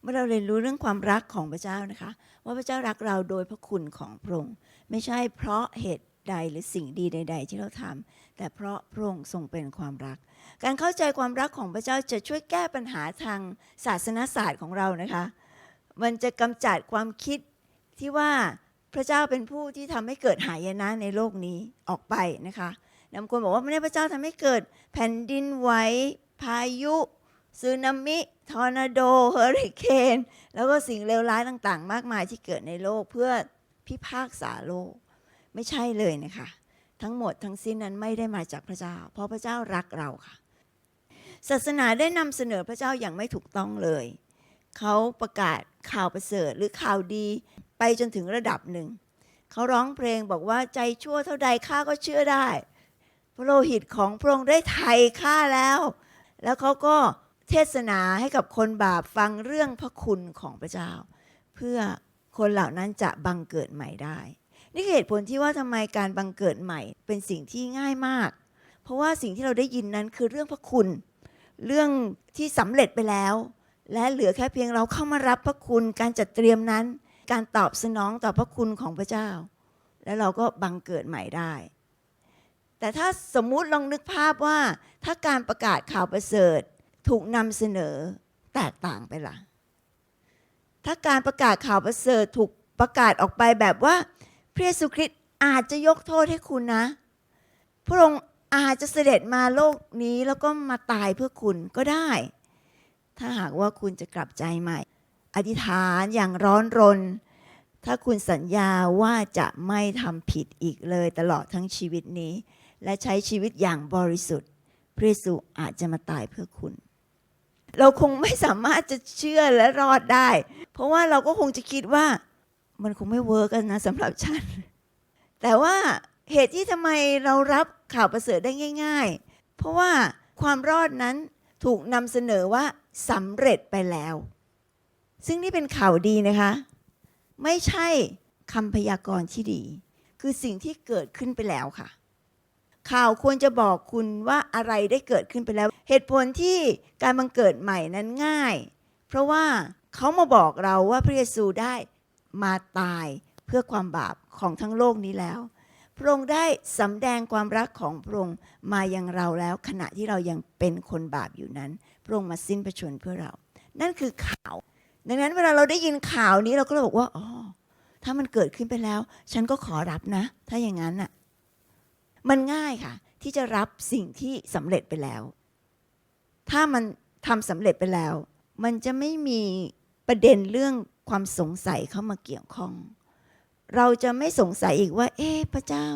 เมื่อเราเรียนรู้เรื่องความรักของพระเจ้านะคะ ว่าพระเจ้ารักเราโดยพระคุณของพระองค์ไม่ใช่เพราะเหตุใดหรือสิ่งดีใด ๆ ที่เราทำแต่เพราะพระองค์ทรงเป็นความรัก การเข้าใจความรักของพระเจ้าจะช่วยแก้ปัญหาทางศาสนศาสตร์ของเรานะคะ มันจะกำจัดความคิดที่ว่าพระเจ้าเป็นผู้ที่ทำให้เกิดหายนะในโลกนี้ออกไปนะคะนำคนบอกว่าไม่ได้พระเจ้าทำให้เกิดแผ่นดินไหวพายุ สึนามิ ทอร์นาโด เฮอริเคน แล้วก็สิ่งเลวร้ายต่างๆ มากมายที่เกิดในโลกเพื่อพิพากษาโลก ไม่ใช่เลยนะคะ ทั้งหมดทั้งสิ้นนั้นไม่ได้มาจากพระเจ้า เพราะพระเจ้ารักเราค่ะ ศาสนาได้นำเสนอพระเจ้าอย่างไม่ถูกต้องเลย เขาประกาศข่าวประเสริฐหรือข่าวดีไปจนถึงระดับหนึ่ง เขาร้องเพลงบอกว่าใจชั่วเท่าใดข้าก็เชื่อได้ พระโลหิตของพระองค์ได้ไถ่ข้าแล้ว แล้วเขาก็ เทศนาให้กับคนบาปฟังเรื่องพระคุณของพระเจ้า เพื่อคนเหล่านั้นจะบังเกิดใหม่ได้ นี่คือเหตุผลที่ว่าทำไมการบังเกิดใหม่เป็นสิ่งที่ง่ายมาก เพราะว่าสิ่งที่เราได้ยินนั้นคือเรื่องพระคุณ เรื่องที่สำเร็จไปแล้ว และเหลือแค่เพียงเราเข้ามารับพระคุณการจัดเตรียมนั้น การตอบสนองต่อพระคุณของพระเจ้า แล้วเราก็บังเกิดใหม่ได้ แต่ถ้าสมมุติลองนึกภาพว่าถ้าการประกาศข่าวประเสริฐ ถูกนำเสนอแตกต่างไปล่ะ ถ้าการประกาศข่าวประเสริฐถูกประกาศออกไปแบบว่า พระเยซูคริสต์อาจจะยกโทษให้คุณนะ พระองค์อาจจะเสด็จมาโลกนี้แล้วก็มาตายเพื่อคุณก็ได้ ถ้าหากว่าคุณจะกลับใจใหม่ อธิษฐานอย่างร้อนรน ถ้าคุณสัญญาว่าจะไม่ทำผิดอีกเลยตลอดทั้งชีวิตนี้ และใช้ชีวิตอย่างบริสุทธิ์ พระเยซูอาจจะมาตายเพื่อคุณ เราคงไม่สามารถจะเชื่อและรอดได้ เพราะว่าเราก็คงจะคิดว่า มันคงไม่เวิร์กนะสำหรับฉัน แต่ว่าเหตุที่ทำไมเรารับข่าวประเสริฐได้ง่าย ๆ เพราะว่าความรอดนั้นถูกนำเสนอว่าสำเร็จไปแล้ว ซึ่งนี่เป็นข่าวดีนะคะ ไม่ใช่คำพยากรณ์ที่ดี คือสิ่งที่เกิดขึ้นไปแล้วค่ะ ข่าวควรจะบอกคุณว่าอะไรได้เกิดขึ้นไปแล้ว เหตุผลที่การบังเกิดใหม่นั้นง่าย เพราะว่าเขามาบอกเราว่าพระเยซูได้มาตายเพื่อความบาปของทั้งโลกนี้แล้ว พระองค์ได้สำแดงความรักของพระองค์มายังเราแล้ว ขณะที่เรายังเป็นคนบาปอยู่นั้น พระองค์มาสิ้นพระชนเพื่อเรา นั่นคือข่าว ดังนั้นเวลาเราได้ยินข่าวนี้เราก็เลยบอกว่าอ๋อถ้ามันเกิดขึ้นไปแล้ว ฉันก็ขอรับนะ ถ้าอย่างนั้นน่ะ มันง่ายค่ะ ที่จะรับสิ่งที่สำเร็จไปแล้ว ถ้ามันทำสำเร็จไปแล้ว มันจะไม่มีประเด็นเรื่องความสงสัยเข้ามาเกี่ยวข้อง เราจะไม่สงสัยอีกว่า เอ๊ะพระเจ้า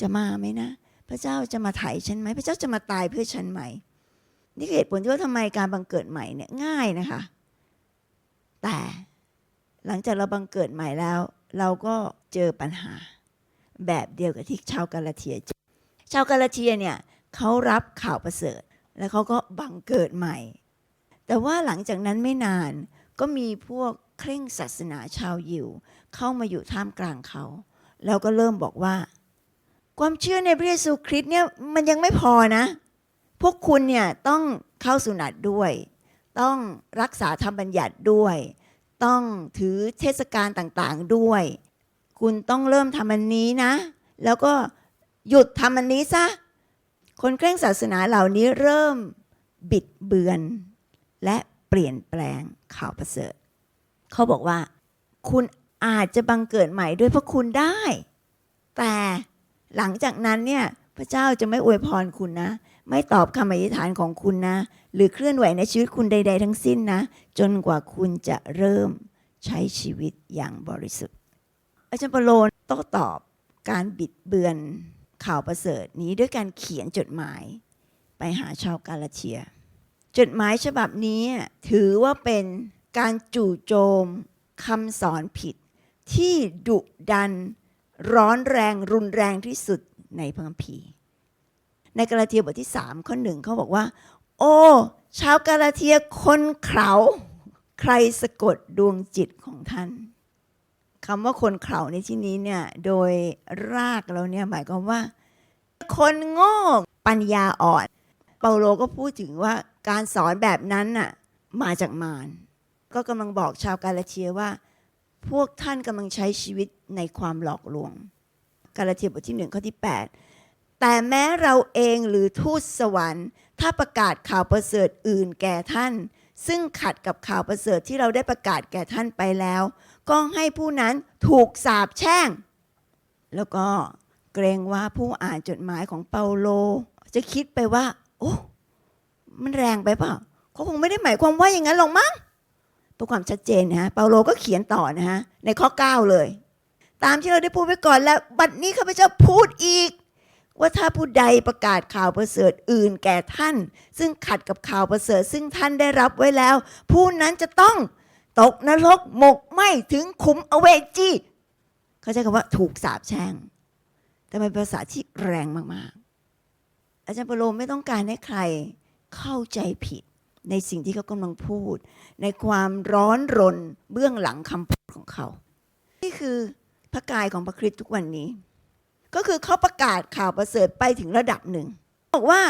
จะมาไหมนะ พระเจ้าจะมาไถ่ฉันไหม พระเจ้าจะมาตายเพื่อฉันไหม นี่คือเหตุผลที่ว่าทำไมการบังเกิดใหม่เนี่ยง่ายนะคะ แต่หลังจากเราบังเกิดใหม่แล้ว เราก็เจอปัญหา แบบเดียวกับที่ชาวกาลาเทียเจชาวกาลาเทียเนี่ยเขารับข่าวประเสริฐ แล้วเขาก็บังเกิดใหม่ แต่ว่าหลังจากนั้นไม่นานก็มีพวกเคร่งศาสนาชาวยิว เข้ามาอยู่ท่ามกลางเขา แล้วก็เริ่มบอกว่า ความเชื่อในพระเยซูคริสต์เนี่ยมันยังไม่พอนะ พวกคุณเนี่ยต้องเข้าสุนัตด้วย ต้องรักษาธรรมบัญญัติด้วย ต้องถือเทศกาลต่างๆด้วย คุณต้องเริ่มทำอันนี้นะ แล้วก็หยุดทำอันนี้ซะ คนเคร่งศาสนาเหล่านี้เริ่มบิดเบือน และเปลี่ยนแปลงข่าวประเสริฐ เขาบอกว่า คุณอาจจะบังเกิดใหม่ด้วยพระคุณได้ แต่หลังจากนั้นเนี่ยพระเจ้าจะไม่อวยพรคุณนะ ไม่ตอบคำอธิษฐานของคุณนะ หรือเคลื่อนไหวในชีวิตคุณใด ๆ ทั้งสิ้นนะ จนกว่าคุณจะเริ่มใช้ชีวิตอย่างบริสุทธิ์ อาจารย์เปโลโต้ตอบการบิดเบือนข่าวประเสริฐนี้ด้วยการเขียนจดหมายไปหาชาวกาลาเทีย จดหมายฉบับนี้ถือว่าเป็นการจู่โจมคำสอนผิด ที่ดุดันร้อนแรงรุนแรงที่สุดในพระคัมภีร์ในกาลาเทียบทที่ 3 ข้อหนึ่งเขาบอกว่า โอ้ ชาวกาลาเทียคนเขาใครสะกดดวงจิตของท่าน คำว่าคนเข่าในที่นี้เนี่ยโดยรากเราเนี่ยหมายความว่า คนโง่ปัญญาอ่อน เปาโลก็พูดถึงว่าการสอนแบบนั้นน่ะมาจากมารก็กำลังบอกชาวกาลาเทียว่า พวกท่านกำลังใช้ชีวิตในความหลอกลวง กาลาเทียบทที่หนึ่งข้อที่ 8 แต่แม้เราเองหรือทูตสวรรค์ ถ้าประกาศข่าวประเสริฐอื่นแก่ท่าน ซึ่งขัดกับข่าวประเสริฐที่เราได้ประกาศแก่ท่านไปแล้ว ก็ให้ผู้นั้นถูกสาปแช่ง แล้วก็เกรงว่าผู้อ่านจดหมายของเปาโล จะคิดไปว่า โอ้ มันแรงไปเปล่าเขาคงไม่ได้หมายความว่าอย่างนั้นหรอกมั้งเพื่อความชัดเจนนะฮะเปาโลก็เขียนต่อนะฮะในข้อ 9 เลย ตามที่เราได้พูดไว้ก่อนแล้ว บัดนี้ข้าพเจ้าพูดอีก ว่าถ้าผู้ใดประกาศข่าวประเสริฐอื่นแก่ท่าน ซึ่งขัดกับข่าวประเสริฐซึ่งท่านได้รับไว้แล้ว ผู้นั้นจะต้องตกนรกหมกไหมถึงขุมอเวจีเขาใช้คำว่าถูกสาปแช่งแต่เป็นภาษาที่แรงมากๆ อาจารย์เปาโลไม่ต้องการให้ใครเข้าใจผิดในสิ่งที่เขากำลังพูด ในความร้อนรนเบื้องหลังคำพูดของเขา นี่คือพระกายของพระคริสต์ทุกวันนี้ ก็คือเขาประกาศข่าวประเสริฐไปถึงระดับหนึ่ง บอกว่า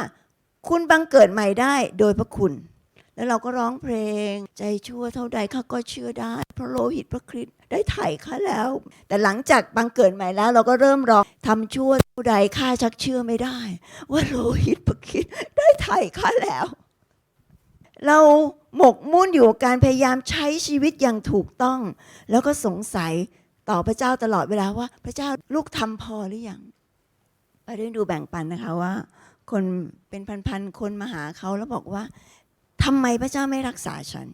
คุณบังเกิดใหม่ได้โดยพระคุณ แล้วเราก็ร้องเพลง ใจชั่วเท่าใดข้าก็เชื่อได้เพราะโลหิตพระคริสต์ได้ไถ่ข้าแล้ว แต่หลังจากบังเกิดใหม่แล้ว เราก็เริ่มร้องทำชั่วเท่าใดข้าชักเชื่อไม่ได้ ว่าโลหิตพระคริสต์ได้ไถ่ข้าแล้ว เราหมกมุ่นอยู่การพยายามใช้ชีวิตอย่างถูกต้อง แล้วก็สงสัย ต่อพระเจ้าตลอดเวลาว่า พระเจ้าลูกทำพอหรือยังไปได้ดูแบ่งปันนะคะว่า คนเป็นพันๆคนมาหาเขาแล้วบอกว่าทำไมพระเจ้าไม่รักษาฉัน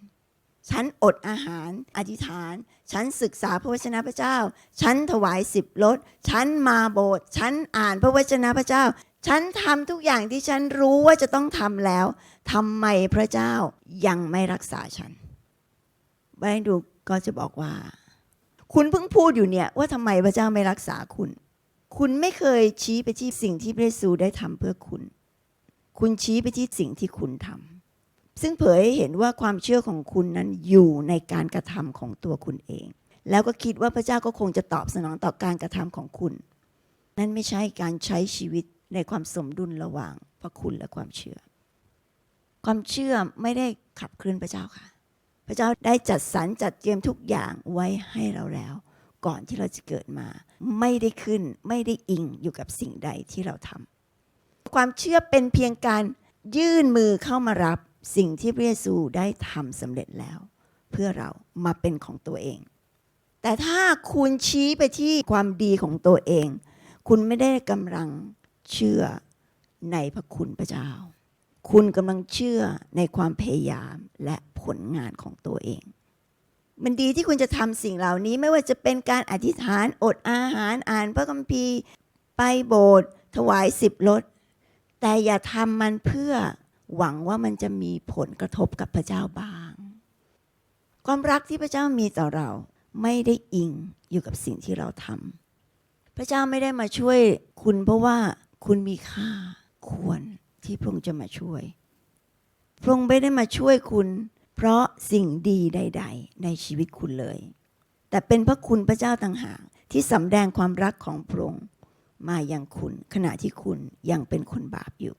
ฉันอดอาหาร อธิษฐาน ฉันศึกษาพระวจนะพระเจ้า ฉันถวายสิบลดฉันมาโบสถ์ฉันอ่านพระวจนะพระเจ้า ฉันทำทุกอย่างที่ฉันรู้ว่าจะต้องทำแล้วทำไมพระเจ้ายังไม่รักษาฉันไปดูก็จะบอกว่า คุณเพิ่งพูดอยู่เนี่ยว่าทำไมพระเจ้าไม่รักษาคุณ คุณไม่เคยชี้ไปที่สิ่งที่พระเยซูได้ทำเพื่อคุณ คุณชี้ไปที่สิ่งที่คุณทำซึ่งเผยให้เห็นว่าความเชื่อของคุณนั้นอยู่ในการกระทำของตัวคุณเอง แล้วก็คิดว่าพระเจ้าก็คงจะตอบสนองต่อการกระทำของคุณ นั่นไม่ใช่การใช้ชีวิตในความสมดุลระหว่างพระคุณและความเชื่อ ความเชื่อไม่ได้ขับเคลื่อนพระเจ้าค่ะ ระเจ้าได้จัดสรรจัดเตรียมทุกอย่างไว้ให้เราแล้ว ก่อนที่เราจะเกิดมา ไม่ได้ขึ้นไม่ได้อิงอยู่กับสิ่งใดที่เราทำความเชื่อเป็นเพียงการยื่นมือเข้ามารับสิ่งที่พระเยซูได้ทำสำเร็จแล้ว เพื่อเรามาเป็นของตัวเอง แต่ถ้าคุณชี้ไปที่ความดีของตัวเอง คุณไม่ได้กำลังเชื่อในพระคุณพระเจ้า คุณกำลังเชื่อในความพยายามและผลงานของตัวเอง มันดีที่คุณจะทำสิ่งเหล่านี้ไม่ว่าจะเป็นการอธิษฐานอดอาหารอ่านพระคัมภีร์ ไปโบสถ์ถวายสิบลดแต่อย่าทำมันเพื่อหวังว่ามันจะมีผลกระทบกับพระเจ้าบ้าง ความรักที่พระเจ้ามีต่อเราไม่ได้อิงอยู่กับสิ่งที่เราทำพระเจ้าไม่ได้มาช่วยคุณเพราะว่าคุณมีค่าควร ที่พระองค์จะมาช่วย พระองค์ไม่ได้มาช่วยคุณ เพราะสิ่งดีใด ๆ ในชีวิตคุณเลย แต่เป็นพระคุณพระเจ้าต่างหากที่สำแดงความรักของพระองค์มาอย่างคุณขณะที่คุณยังเป็นคนบาปอยู่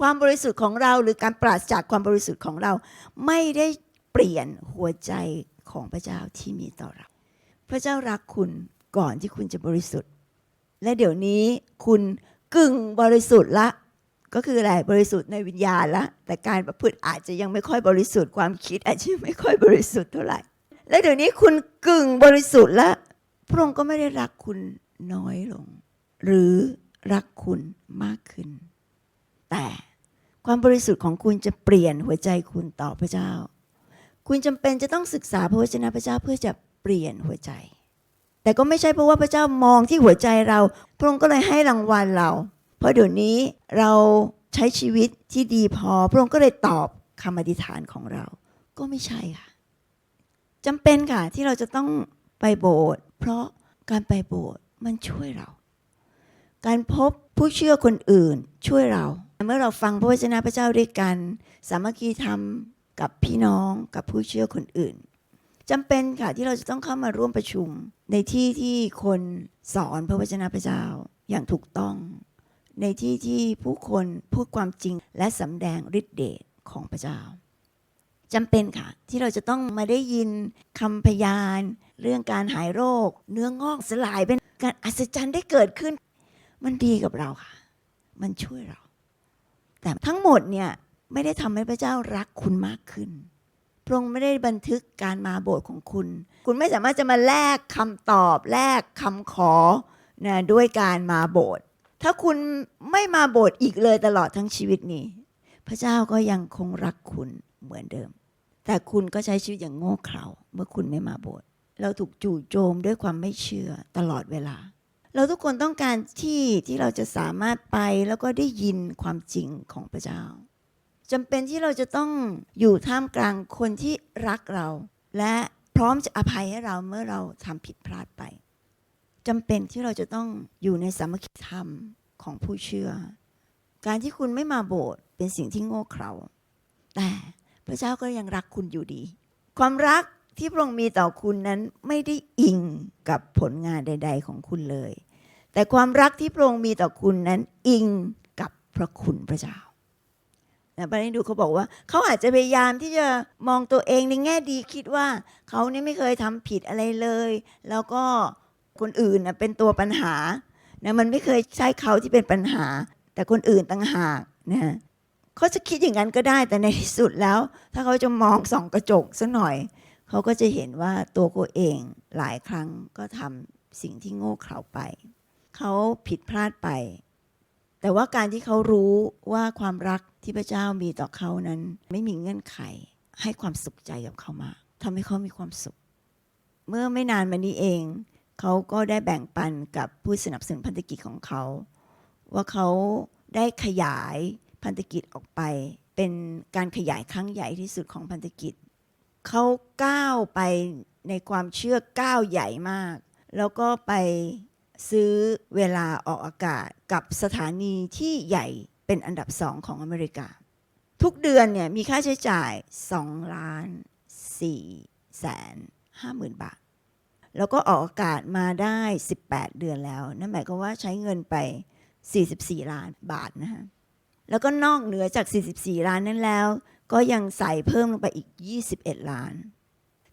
ความบริสุทธิ์ของเราหรือการปราศจากความบริสุทธิ์ของเรา ไม่ได้เปลี่ยนหัวใจของพระเจ้าที่มีต่อเรา พระเจ้ารักคุณก่อนที่คุณจะบริสุทธิ์ และเดี๋ยวนี้คุณกึ่งบริสุทธิ์ละ ก็คืออะไรบริสุทธิ์ในวิญญาณละแต่การประพฤติอาจจะยังไม่ค่อยบริสุทธิ์ความคิด อาจจะยังไม่ค่อยบริสุทธิ์เท่าไหร่ และเดี๋ยวนี้คุณกึ่งบริสุทธิ์ละพระองค์ก็ไม่ได้รักคุณน้อยลง หรือรักคุณมากขึ้น แต่ความบริสุทธิ์ของคุณจะเปลี่ยนหัวใจคุณต่อพระเจ้า คุณจำเป็นจะต้องศึกษาพระวจนะพระเจ้าเพื่อจะเปลี่ยนหัวใจ แต่ก็ไม่ใช่เพราะว่าพระเจ้ามองที่หัวใจเรา พระองค์ก็เลยให้รางวัลเรา เพราะเดี๋ยวนี้เราใช้ชีวิตที่ดีพอ พระองค์ก็เลยตอบคำอธิษฐานของเรา ก็ไม่ใช่ค่ะจำเป็นค่ะที่เราจะต้องไปโบสถ์เพราะการไปโบสถ์มันช่วยเรา การพบผู้เชื่อคนอื่นช่วยเรา เมื่อเราฟังพระวจนะพระเจ้าด้วยกัน สามัคคีธรรมกับพี่น้องกับผู้เชื่อคนอื่นจำเป็นค่ะที่เราจะต้องเข้ามาร่วมประชุมในที่ที่คนสอนพระวจนะพระเจ้าอย่างถูกต้อง ในที่ที่ผู้คนพูดความจริงและสำแดงฤทธิเดชของพระเจ้าจำเป็นค่ะ ที่เราจะต้องมาได้ยินคำพยาน เรื่องการหายโรค เนื้องอกสลายเป็นการอัศจรรย์ได้เกิดขึ้น มันดีกับเราค่ะ มันช่วยเรา แต่ทั้งหมดเนี่ยไม่ได้ทำให้พระเจ้ารักคุณมากขึ้นพระองค์ไม่ได้บันทึกการมาโบสถ์ของคุณ คุณไม่สามารถจะมาแลกคำตอบแลกคำขอนะด้วยการมาโบสถ์ ถ้าคุณไม่มาโบสถ์อีกเลยตลอดทั้งชีวิตนี้ พระเจ้าก็ยังคงรักคุณเหมือนเดิม แต่คุณก็ใช้ชีวิตอย่างโง่เขลาเมื่อคุณไม่มาโบสถ์เราถูกจู่โจมด้วยความไม่เชื่อตลอดเวลา เราทุกคนต้องการที่ที่เราจะสามารถไปแล้วก็ได้ยินความจริงของพระเจ้าจำเป็นที่เราจะต้องอยู่ท่ามกลางคนที่รักเรา และพร้อมจะอภัยให้เราเมื่อเราทำผิดพลาดไป จำเป็นที่เราจะต้องอยู่ในสามัคคีธรรมของผู้เชื่อ การที่คุณไม่มาโบสถ์เป็นสิ่งที่โง่เขลาแต่พระเจ้าก็ยังรักคุณอยู่ดี ความรักที่พระองค์มีต่อคุณนั้นไม่ได้อิงกับผลงานใด ๆ ของคุณเลย แต่ความรักที่พระองค์มีต่อคุณนั้นอิงกับพระคุณพระเจ้าแต่ประเด็นดูเขาบอกว่า เขาอาจจะพยายามที่จะมองตัวเองในแง่ดีคิดว่า เขาเนี่ยไม่เคยทำผิดอะไรเลย แล้วก็ คนอื่นนะเป็นตัวปัญหานะมันไม่เคยใช่เขาที่เป็นปัญหา แต่คนอื่นต่างหากนะเขาจะคิดอย่างนั้นก็ได้แต่ในที่สุดแล้ว ถ้าเขาจะมองส่องกระจกสักหน่อย เขาก็จะเห็นว่าตัวเขาเองหลายครั้งก็ทำสิ่งที่โง่เขลาไป เขาผิดพลาดไป แต่ว่าการที่เขารู้ว่าความรักที่พระเจ้ามีต่อเขานั้น ไม่มีเงื่อนไข ให้ความสุขใจกับเขามากทำให้เขามีความสุข เมื่อไม่นานมานี้เอง เขาก็ได้แบ่งปันกับผู้สนับสนุนพันธกิจของเขา ว่าเขาได้ขยายพันธกิจออกไป เป็นการขยายครั้งใหญ่ที่สุดของพันธกิจเขาก้าวไปในความเชื่อก้าวใหญ่มาก แล้วก็ไปซื้อเวลาออกอากาศกับสถานีที่ใหญ่เป็นอันดับสองของอเมริกา ทุกเดือนเนี่ยมีค่าใช้จ่าย 2 ล้าน4แสน5หมื่นบาท แล้วก็ออกอากาศมาได้ 18 เดือนแล้ว นั่นหมายความว่าใช้เงินไป 44 ล้านบาทนะฮะ แล้วก็นอกเหนือจาก 44 ล้านนั้นแล้ว ก็ยังใส่เพิ่มลงไปอีก 21 ล้าน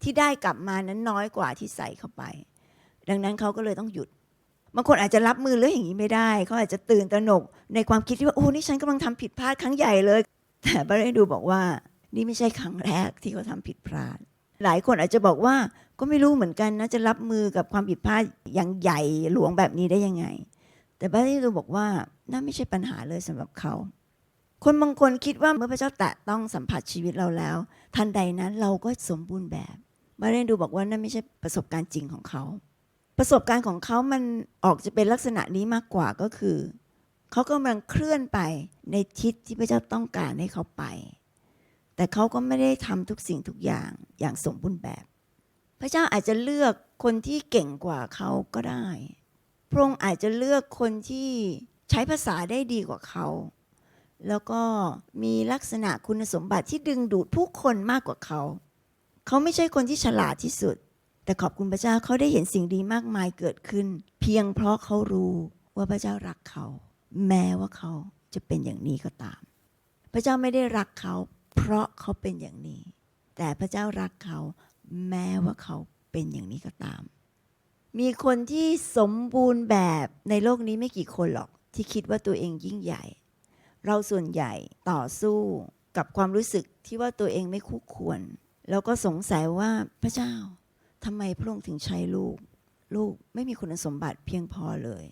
ที่ได้กลับมานั้นน้อยกว่าที่ใส่เข้าไป ดังนั้นเขาก็เลยต้องหยุด บางคนอาจจะรับมือเรื่องอย่างนี้ไม่ได้ เขาอาจจะตื่นตระหนกในความคิดที่ว่า โอ้นี่ฉันกำลังทำผิดพลาดครั้งใหญ่เลย แต่บาร์ดูบอกว่า นี่ไม่ใช่ครั้งแรกที่เขาทำผิดพลาด หลายคนอาจจะบอกว่าก็ไม่รู้เหมือนกันนะจะรับมือกับความผิดพลาดอย่างใหญ่หลวงแบบนี้ได้ยังไง แต่บาร์ดูบอกว่านั่นไม่ใช่ปัญหาเลยสำหรับเขา คนบางคนคิดว่าเมื่อพระเจ้าแตะต้องสัมผัสชีวิตเราแล้ว ทันใดนั้นเราก็สมบูรณ์แบบบาเรนดูบอกว่านั่นไม่ใช่ประสบการณ์จริงของเขา ประสบการณ์ของเขามันออกจะเป็นลักษณะนี้มากกว่าก็คือ เขากำลังเคลื่อนไปในทิศที่พระเจ้าต้องการให้เขาไป แต่เขาก็ไม่ได้ทำทุกสิ่งทุกอย่างอย่างสมบูรณ์แบบ พระเจ้าอาจจะเลือกคนที่เก่งกว่าเขาก็ได้ พระองค์อาจจะเลือกคนที่ใช้ภาษาได้ดีกว่าเขา แล้วก็มีลักษณะคุณสมบัติที่ดึงดูดผู้คนมากกว่าเขา เขาไม่ใช่คนที่ฉลาดที่สุด แต่ขอบคุณพระเจ้าเขาได้เห็นสิ่งดีมากมายเกิดขึ้น เพียงเพราะเขารู้ว่าพระเจ้ารักเขา แม้ว่าเขาจะเป็นอย่างนี้ก็ตาม พระเจ้าไม่ได้รักเขา เพราะเขาเป็นอย่างนี้ แต่พระเจ้ารักเขาแม้ว่าเขาเป็นอย่างนี้ก็ตาม มีคนที่สมบูรณ์แบบในโลกนี้ไม่กี่คนหรอกที่คิดว่าตัวเองยิ่งใหญ่ เราส่วนใหญ่ต่อสู้กับความรู้สึกที่ว่าตัวเองไม่คู่ควร แล้วก็สงสัยว่าพระเจ้าทำไมพระองค์ถึงใช้ลูก ลูกไม่มีคุณสมบัติเพียงพอเลย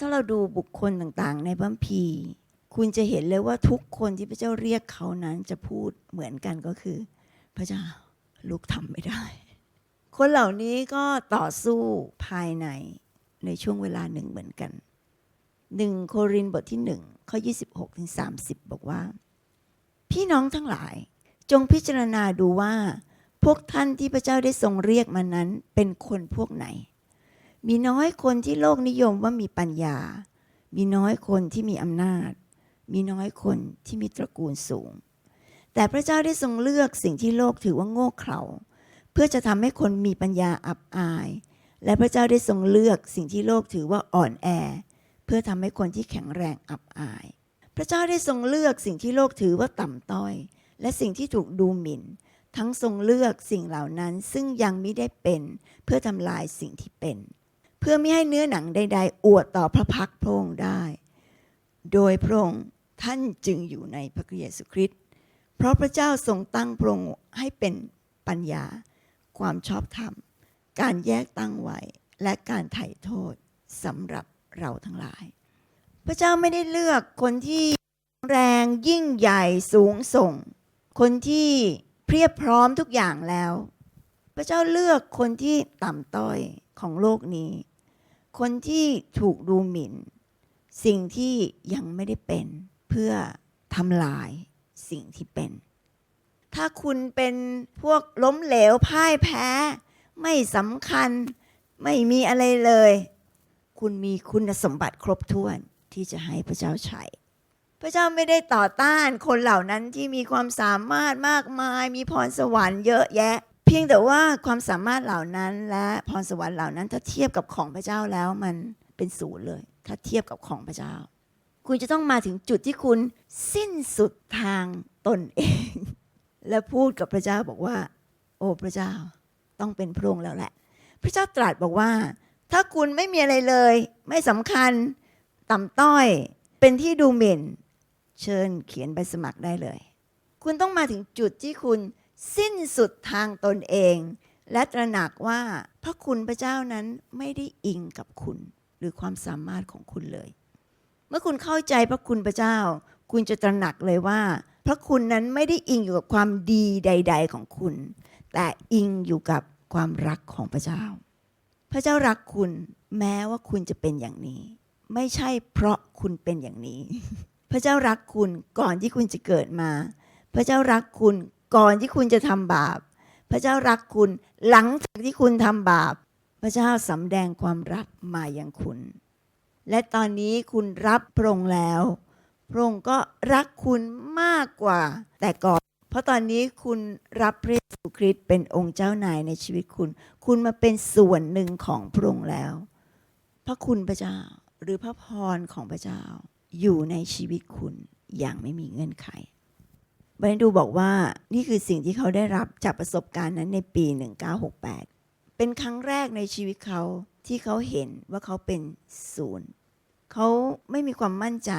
ถ้าเราดูบุคคลต่างๆ ในพระคัมภี คุณจะเห็นเลยว่าทุกคนที่พระเจ้าเรียกเขานั้นจะพูดเหมือนกันก็คือ พระเจ้าลูกทำไม่ได้ คนเหล่านี้ก็ต่อสู้ภายในในช่วงเวลาหนึ่งเหมือนกันหนึ่งโครินบทที่หนึ่งข้อ26ถึง30 บอกว่า พี่น้องทั้งหลาย จงพิจารณาดูว่า พวกท่านที่พระเจ้าได้ทรงเรียกมานั้นเป็นคนพวกไหน มีน้อยคนที่โลกนิยมว่ามีปัญญา มีน้อยคนที่มีอำนาจ มีน้อยคนที่มีตระกูลสูง แต่พระเจ้าได้ทรงเลือกสิ่งที่โลกถือว่าโง่เขลาเพื่อจะทำให้คนมีปัญญาอับอาย และพระเจ้าได้ทรงเลือกสิ่งที่โลกถือว่าอ่อนแอ เพื่อทำให้คนที่แข็งแรงอับอาย พระเจ้าได้ทรงเลือกสิ่งที่โลกถือว่าต่ำต้อย และสิ่งที่ถูกดูหมิ่น ทั้งทรงเลือกสิ่งเหล่านั้นซึ่งยังไม่ได้เป็น เพื่อทำลายสิ่งที่เป็น เพื่อไม่ให้เนื้อหนังใด ๆ อวดต่อพระพักตร์พระองค์ได้ โดยพระองค์ ท่านจึงอยู่ในพระคริสต์เยซูคริสต์เพราะพระเจ้าทรงตั้งพระองค์ให้เป็นปัญญา ความชอบธรรม การแยกตั้งไว้และการไถ่โทษสำหรับเราทั้งหลาย พระเจ้าไม่ได้เลือกคนที่แรงยิ่งใหญ่สูงส่ง คนที่เพียบพร้อมทุกอย่างแล้ว พระเจ้าเลือกคนที่ต่ำต้อยของโลกนี้ คนที่ถูกดูหมิ่น สิ่งที่ยังไม่ได้เป็น เพื่อทำลายสิ่งที่เป็น ถ้าคุณเป็นพวกล้มเหลวพ่ายแพ้ ไม่สำคัญไม่มีอะไรเลย คุณมีคุณสมบัติครบถ้วนที่จะให้พระเจ้าใช้พระเจ้าไม่ได้ต่อต้านคนเหล่านั้นที่มีความสามารถมากมาย มีพรสวรรค์เยอะแยะ เพียงแต่ว่าความสามารถเหล่านั้นและพรสวรรค์เหล่านั้นถ้าเทียบกับของพระเจ้าแล้วมันเป็นศูนย์เลย ถ้าเทียบกับของพระเจ้า คุณจะต้องมาถึงจุดที่คุณสิ้นสุดทางตนเอง และพูดกับพระเจ้าบอกว่า โอ้พระเจ้าต้องเป็นพระองค์แล้วแหละ พระเจ้าตรัสบอกว่า ถ้าคุณไม่มีอะไรเลย ไม่สำคัญต่ำต้อย เป็นที่ดูหมิ่น เชิญเขียนใบสมัครได้เลย คุณต้องมาถึงจุดที่คุณสิ้นสุดทางตนเอง และตระหนักว่าพระคุณพระเจ้านั้นไม่ได้อิงกับคุณ หรือความสามารถของคุณเลย เมื่อคุณเข้าใจพระคุณพระเจ้า คุณจะตระหนักเลยว่า พระคุณนั้นไม่ได้อิงอยู่กับความดีใด ๆ ของคุณ แต่อิงอยู่กับความรักของพระเจ้า พระเจ้ารักคุณแม้ว่าคุณจะเป็นอย่างนี้ ไม่ใช่เพราะคุณเป็นอย่างนี้ พระเจ้ารักคุณก่อนที่คุณจะเกิดมา พระเจ้ารักคุณก่อนที่คุณจะทำบาป พระเจ้ารักคุณหลังจากที่คุณทำบาป พระเจ้าสำแดงความรักมาอย่างคุณ และตอนนี้คุณรับพระองค์แล้ว พระองค์ก็รักคุณมากกว่า แต่ก่อน เพราะตอนนี้คุณรับพระเยซูคริสต์เป็นองค์เจ้านายในชีวิตคุณ คุณมาเป็นส่วนหนึ่งของพระองค์แล้ว พระคุณพระเจ้าหรือพระพรของพระเจ้า อยู่ในชีวิตคุณอย่างไม่มีเงื่อนไขบันดูบอกว่านี่คือสิ่งที่เขาได้รับจากประสบการณ์นั้นในปี 1968 เป็นครั้งแรกในชีวิตเขาที่เขาเห็นว่าเขาเป็นศูนย์ เขาไม่มีความมั่นใจ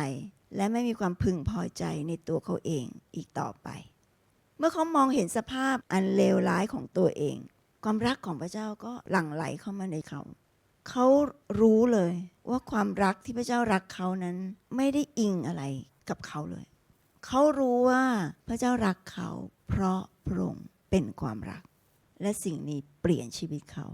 และไม่มีความพึงพอใจในตัวเขาเองอีกต่อไป เมื่อเขามองเห็นสภาพอันเลวร้ายของตัวเอง ความรักของพระเจ้าก็หลั่งไหลเข้ามาในเขา เขารู้เลยว่าความรักที่พระเจ้ารักเขานั้น ไม่ได้อิงอะไรกับเขาเลย เขารู้ว่าพระเจ้ารักเขา เพราะพระองค์เป็นความรัก และสิ่งนี้เปลี่ยนชีวิตเขา